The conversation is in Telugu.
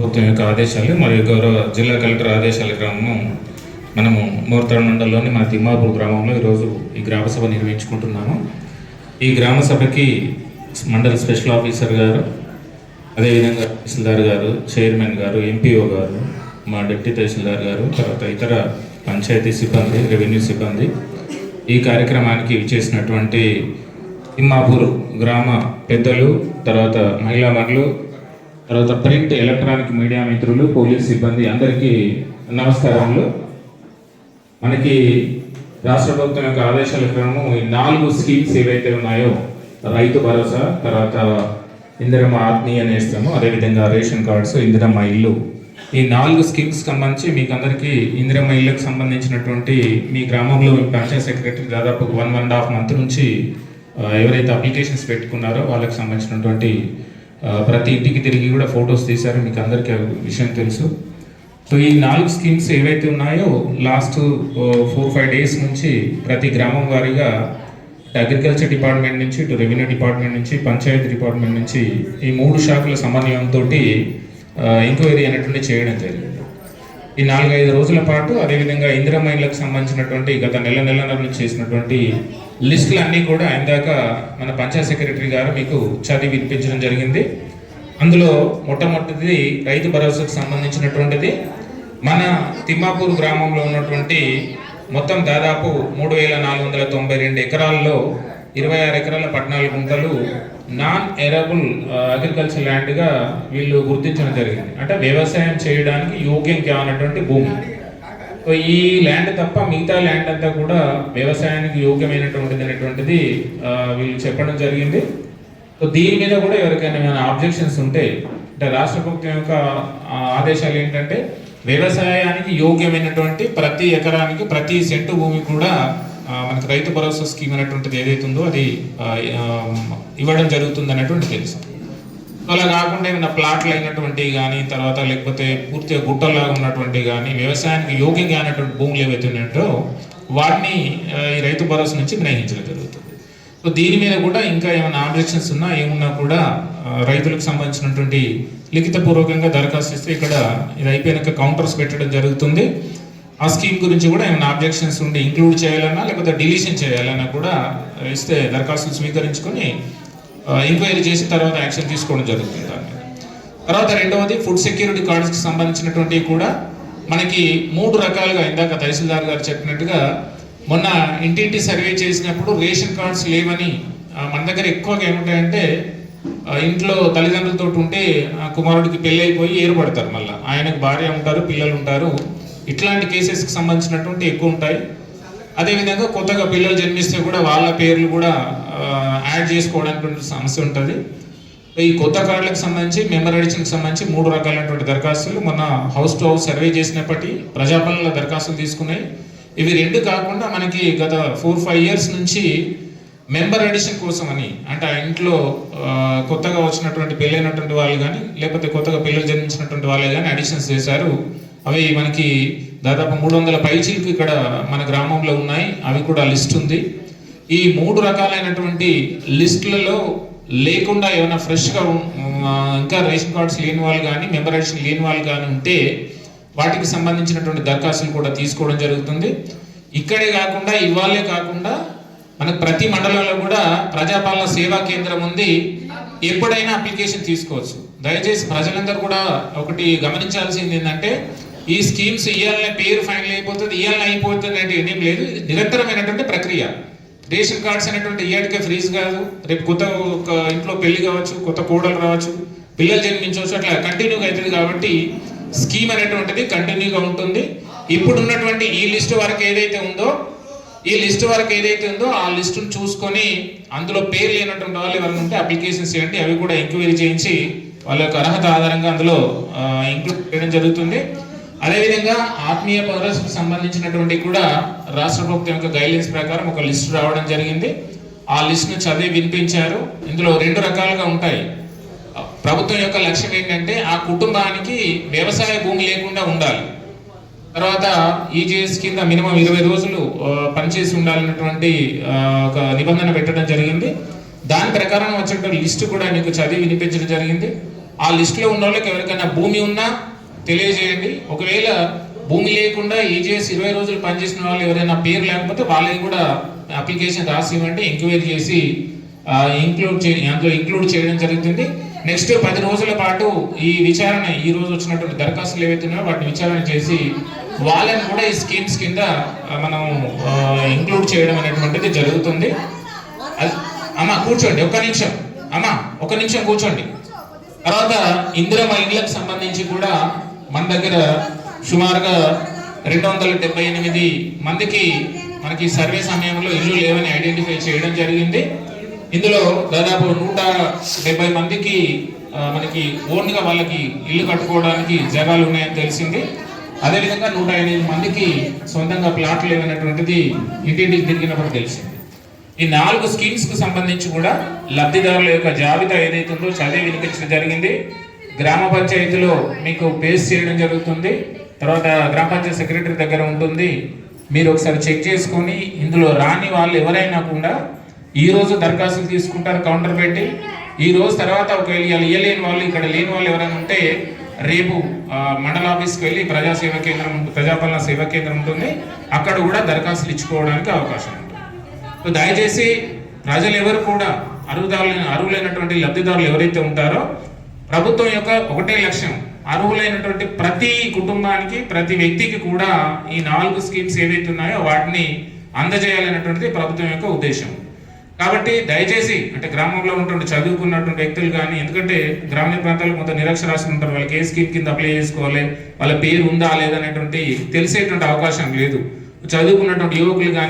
ప్రభుత్వం యొక్క ఆదేశాలు మరియు గౌరవ జిల్లా కలెక్టర్ ఆదేశాల క్రమము మనము మోర్తాడు మండలంలోని మన తిమ్మాపూర్ గ్రామంలో ఈరోజు ఈ గ్రామ సభ నిర్వహించుకుంటున్నాము. ఈ గ్రామ సభకి మండల స్పెషల్ ఆఫీసర్ గారు అదేవిధంగా తహసీల్దార్ గారు చైర్మన్ గారు ఎంపీఓ గారు మా డిప్యూటీ తహసీల్దార్ గారు తర్వాత ఇతర పంచాయతీ సిబ్బంది రెవెన్యూ సిబ్బంది ఈ కార్యక్రమానికి చేసినటువంటి తిమ్మాపూర్ గ్రామ పెద్దలు తర్వాత మహిళా మనులు తర్వాత ప్రింట్ ఎలక్ట్రానిక్ మీడియా మిత్రులు పోలీస్ సిబ్బంది అందరికీ నమస్కారములు. మనకి రాష్ట్ర ప్రభుత్వం యొక్క ఆదేశాల క్రమం ఈ నాలుగు స్కీమ్స్ ఏవైతే ఉన్నాయో రైతు భరోసా తర్వాత ఇందిరమ్మ ఆత్మీయ నేస్తము అదేవిధంగా రేషన్ కార్డ్స్ ఇందిరమ్మ ఇల్లు. ఈ నాలుగు స్కీమ్స్ సంబంధించి మీకు అందరికీ ఇందిరమ్మ ఇళ్ళకి సంబంధించినటువంటి మీ గ్రామంలో మీ పంచాయత్ సెక్రటరీ దాదాపు one one and half month నుంచి ఎవరైతే అప్లికేషన్స్ పెట్టుకున్నారో వాళ్ళకి సంబంధించినటువంటి ప్రతి ఇంటికి తిరిగి కూడా ఫొటోస్ తీశారు. మీకు అందరికీ విషయం తెలుసు. సో ఈ నాలుగు స్కీమ్స్ ఏవైతే ఉన్నాయో లాస్ట్ ఫోర్ ఫైవ్ డేస్ నుంచి ప్రతి గ్రామం వారీగా అగ్రికల్చర్ డిపార్ట్మెంట్ నుంచి ఇటు రెవెన్యూ డిపార్ట్మెంట్ నుంచి పంచాయతీ డిపార్ట్మెంట్ నుంచి ఈ మూడు శాఖల సమన్వయంతో ఎంక్వైరీ అనేటువంటి చేయడం జరిగింది. ఈ నాలుగైదు రోజుల పాటు అదేవిధంగా ఇందిరా మైన్లకు సంబంధించినటువంటి గత నెల నెల నుంచి చేసినటువంటి లిస్టులు అన్నీ కూడా ఇందాక మన పంచాయత్ సెక్రటరీ గారు మీకు చదివి వినిపించడం జరిగింది. అందులో మొట్టమొదటిది రైతు భరోసాకు సంబంధించినటువంటిది. మన తిమ్మాపూర్ గ్రామంలో ఉన్నటువంటి మొత్తం దాదాపు మూడు వేల నాలుగు వందల తొంభై రెండు ఎకరాల్లో ఇరవై ఆరు ఎకరాల పద్నాలుగు గుంటలు నాన్ ఎరబుల్ అగ్రికల్చర్ ల్యాండ్గా వీళ్ళు గుర్తించడం జరిగింది. అంటే వ్యవసాయం చేయడానికి యోగ్యం కానటువంటి భూమి. ఈ ల్యాండ్ తప్ప మిగతా ల్యాండ్ అంతా కూడా వ్యవసాయానికి యోగ్యమైనటువంటిది అనేటువంటిది uh, వీళ్ళు చెప్పడం జరిగింది. దీని మీద కూడా ఎవరికైనా ఏమైనా ఆబ్జెక్షన్స్ ఉంటే అంటే రాష్ట్ర ప్రభుత్వం యొక్క ఆదేశాలు ఏంటంటే వ్యవసాయానికి యోగ్యమైనటువంటి ప్రతి ఎకరానికి ప్రతి సెంటు భూమి కూడా మనకు రైతు భరోసా స్కీమ్ అనేటువంటిది ఏదైతే ఉందో అది ఇవ్వడం జరుగుతుంది అనేటువంటి తెలుసు. అలా కాకుండా ఏమైనా ప్లాట్లు అయినటువంటి కానీ తర్వాత లేకపోతే పూర్తిగా గుట్టల్లాగా ఉన్నటువంటి కానీ వ్యవసాయానికి యోగ్యంగా అయినటువంటి భూములు ఏవైతే ఉన్నాయో వాటిని ఈ రైతు భరోసా నుంచి గ్రహించడం జరుగుతుంది. సో దీని మీద కూడా ఇంకా ఏమైనా ఆబ్జెక్షన్స్ ఉన్నా ఏమున్నా కూడా రైతులకు సంబంధించినటువంటి లిఖితపూర్వకంగా దరఖాస్తు ఇస్తే ఇక్కడ ఇది అయిపోయినాక కౌంటర్స్ పెట్టడం జరుగుతుంది. ఆ స్కీమ్ గురించి కూడా ఏమైనా ఆబ్జెక్షన్స్ ఉండి ఇంక్లూడ్ చేయాలన్నా లేకపోతే డిలీషన్ చేయాలన్నా కూడా ఇస్తే దరఖాస్తులు స్వీకరించుకొని ఎంక్వైరీ చేసి తర్వాత యాక్షన్ తీసుకోవడం జరుగుతుంది దాన్ని తర్వాత రెండవది ఫుడ్ సెక్యూరిటీ కార్డ్స్కి సంబంధించినటువంటివి కూడా మనకి మూడు రకాలుగా ఇందాక తహసీల్దార్ గారు చెప్పినట్టుగా మొన్న ఇంటింటి సర్వే చేసినప్పుడు రేషన్ కార్డ్స్ లేవని మన దగ్గర ఎక్కువగా ఏముంటాయంటే ఇంట్లో తల్లిదండ్రులతో ఉంటే ఆ కుమారుడికి పెళ్ళి అయిపోయి ఏర్పడతారు మళ్ళీ. ఆయనకు భార్య ఉంటారు పిల్లలు ఉంటారు. ఇట్లాంటి కేసెస్కి సంబంధించినటువంటి ఎక్కువ ఉంటాయి అదేవిధంగా కొత్తగా పిల్లలు జన్మిస్తే కూడా వాళ్ళ పేర్లు కూడా యాడ్ చేసుకోవడానికి సమస్య ఉంటుంది. ఈ కొత్త కార్డులకు సంబంధించి మెంబర్ సంబంధించి మూడు రకాలైనటువంటి దరఖాస్తులు మన హౌస్ టు హౌస్ సర్వే చేసినప్పటి ప్రజాపాలన దరఖాస్తులు తీసుకున్నాయి. ఇవి రెండు కాకుండా మనకి గత ఫోర్ ఫైవ్ ఇయర్స్ నుంచి మెంబర్ ఎడిషన్ కోసం అని అంటే ఆ ఇంట్లో కొత్తగా వచ్చినటువంటి పెళ్ళైనటువంటి వాళ్ళు కానీ లేకపోతే కొత్తగా పిల్లలు జన్మించినటువంటి వాళ్ళే కానీ అడిషన్స్ చేశారు. అవి మనకి దాదాపు మూడు వందల పైచీలకు ఇక్కడ మన గ్రామంలో ఉన్నాయి. అవి కూడా లిస్ట్ ఉంది. ఈ మూడు రకాలైనటువంటి లిస్టులలో లేకుండా ఏమైనా ఫ్రెష్గా ఇంకా రేషన్ కార్డ్స్ లేని వాళ్ళు కానీ మెంబర్ ఎడిషన్ లేని వాళ్ళు కానీ ఉంటే వాటికి సంబంధించినటువంటి దరఖాస్తులు కూడా తీసుకోవడం జరుగుతుంది. ఇక్కడే కాకుండా ఇవాళే కాకుండా మనకు ప్రతి మండలంలో కూడా ప్రజాపాలన సేవా కేంద్రం ఉంది. ఎప్పుడైనా అప్లికేషన్ తీసుకోవచ్చు. దయచేసి ప్రజలందరూ కూడా ఒకటి గమనించాల్సింది ఏంటంటే ఈ స్కీమ్స్ ఇవ్వాలనే పేరు ఫైనల్ అయిపోతుంది ఇవ్వాలని అయిపోతుంది అంటే ఏం లేదు. ఇది నిరంతరమైనటువంటి ప్రక్రియ. రేషన్ కార్డ్స్ అనేటువంటి ఇయ్యాడికే ఫ్రీజ్ కాదు. రేపు కొత్త ఒక ఇంట్లో పెళ్ళి కావచ్చు కొత్త కోడలు రావచ్చు పిల్లలు జన్మించవచ్చు అట్లా కంటిన్యూగా అవుతుంది కాబట్టి స్కీమ్ అనేటువంటిది కంటిన్యూగా ఉంటుంది. ఇప్పుడు ఉన్నటువంటి ఈ లిస్ట్ వరకు ఏదైతే ఉందో ఈ లిస్ట్ వరకు ఏదైతే ఉందో ఆ లిస్టును చూసుకొని అందులో పేరు లేనటువంటి వాళ్ళు ఎవరైనా ఉంటే అప్లికేషన్స్ చేయండి. అవి కూడా ఎంక్వైరీ చేయించి వాళ్ళ యొక్క అర్హత ఆధారంగా అందులో ఇంక్లూడ్ చేయడం జరుగుతుంది. అదేవిధంగా ఆత్మీయ పౌరస్కు సంబంధించినటువంటి కూడా రాష్ట్ర ప్రభుత్వం యొక్క గైడ్లైన్స్ ప్రకారం ఒక లిస్ట్ రావడం జరిగింది. ఆ లిస్ట్ను చదివి వినిపించారు. ఇందులో రెండు రకాలుగా ఉంటాయి. ప్రభుత్వం యొక్క లక్ష్యం ఏంటంటే ఆ కుటుంబానికి వ్యవసాయ భూమి లేకుండా ఉండాలి. తర్వాత ఈజీఎస్ కింద మినిమం ఇరవై రోజులు పనిచేసి ఉండాలన్నటువంటి ఒక నిబంధన పెట్టడం జరిగింది. దాని ప్రకారం వచ్చేటువంటి లిస్ట్ కూడా మీకు చదివి వినిపించడం జరిగింది. ఆ లిస్టులో ఉన్న వాళ్ళకి ఎవరికైనా భూమి ఉన్నా తెలియజేయండి. ఒకవేళ భూమి లేకుండా ఈజీఎస్ ఇరవై రోజులు పనిచేసిన వాళ్ళు ఎవరైనా పేరు లేకపోతే వాళ్ళకి కూడా అప్లికేషన్ రాసి ఇవ్వండి ఎంక్వైరీ చేసి ఇంక్లూడ్ చే అందులో ఇంక్లూడ్ చేయడం జరుగుతుంది. నెక్స్ట్ పది రోజుల పాటు ఈ విచారణ ఈ రోజు వచ్చినటువంటి దరఖాస్తులు ఏవైతే ఉన్నాయో వాటిని విచారణ చేసి వాళ్ళని కూడా ఈ స్కీమ్స్ కింద మనం ఇంక్లూడ్ చేయడం అనేటువంటిది జరుగుతుంది. అది- అమ్మ కూర్చోండి ఒక్క నిమిషం. అమ్మ ఒక్క నిమిషం కూర్చోండి. తర్వాత ఇందిరమ్మ ఇళ్ళకు సంబంధించి కూడా మన దగ్గర సుమారుగా రెండు వందల డెబ్బై ఎనిమిది మందికి మనకి సర్వే సమయంలో ఇల్లు లేవని ఐడెంటిఫై చేయడం జరిగింది. ఇందులో దాదాపు నూట డెబ్బై మందికి మనకి ఓన్గా వాళ్ళకి ఇల్లు కట్టుకోవడానికి జగాలు ఉన్నాయని తెలిసింది. అదేవిధంగా నూట ఎనిమిది మందికి సొంతంగా ప్లాట్లు లేవనటువంటిది ఇంటింటికి తిరిగినప్పుడు తెలిసింది. ఈ నాలుగు స్కీమ్స్కు సంబంధించి కూడా లబ్ధిదారుల యొక్క జాబితా ఏదైతే ఉందో చదివి వినిపించడం జరిగింది. గ్రామ పంచాయతీలో మీకు పేస్ట్ చేయడం జరుగుతుంది. తర్వాత గ్రామ పంచాయతీ సెక్రటరీ దగ్గర ఉంటుంది. మీరు ఒకసారి చెక్ చేసుకొని ఇందులో రాని వాళ్ళు ఎవరైనా కూడా ఈరోజు దరఖాస్తులు తీసుకుంటారు కౌంటర్ పెట్టి. ఈ రోజు తర్వాత ఒకవేళ ఇవ్వలేని వాళ్ళు ఇక్కడ లేని వాళ్ళు ఎవరైనా ఉంటే రేపు మండల ఆఫీస్కి వెళ్ళి ప్రజాసేవా కేంద్రం ఉంటుంది, ప్రజాపాలన సేవా కేంద్రం ఉంటుంది. అక్కడ కూడా దరఖాస్తులు ఇచ్చుకోవడానికి అవకాశం ఉంటుంది. సో దయచేసి ప్రజలు ఎవరు కూడా అరువుదారులైన అరువులైనటువంటి లబ్ధిదారులు ఎవరైతే ఉంటారో ప్రభుత్వం యొక్క ఒకటే లక్ష్యం. అర్హులైనటువంటి ప్రతి కుటుంబానికి ప్రతి వ్యక్తికి కూడా ఈ నాలుగు స్కీమ్స్ ఏవైతే ఉన్నాయో వాటిని అందజేయాలనేటువంటిది ప్రభుత్వం యొక్క ఉద్దేశం. కాబట్టి దయచేసి అంటే గ్రామంలో ఉన్నటువంటి చదువుకున్నటువంటి వ్యక్తులు కానీ ఎందుకంటే గ్రామీణ ప్రాంతాల్లో కొంత నిరక్షరాస్యులు ఉంటారు వాళ్ళకి ఏ స్కీమ్ కింద అప్లై చేసుకోవాలి వాళ్ళ పేరు ఉందా లేదనేటువంటి తెలిసేటువంటి అవకాశం లేదు. చదువుకున్నటువంటి యువకులు కానీ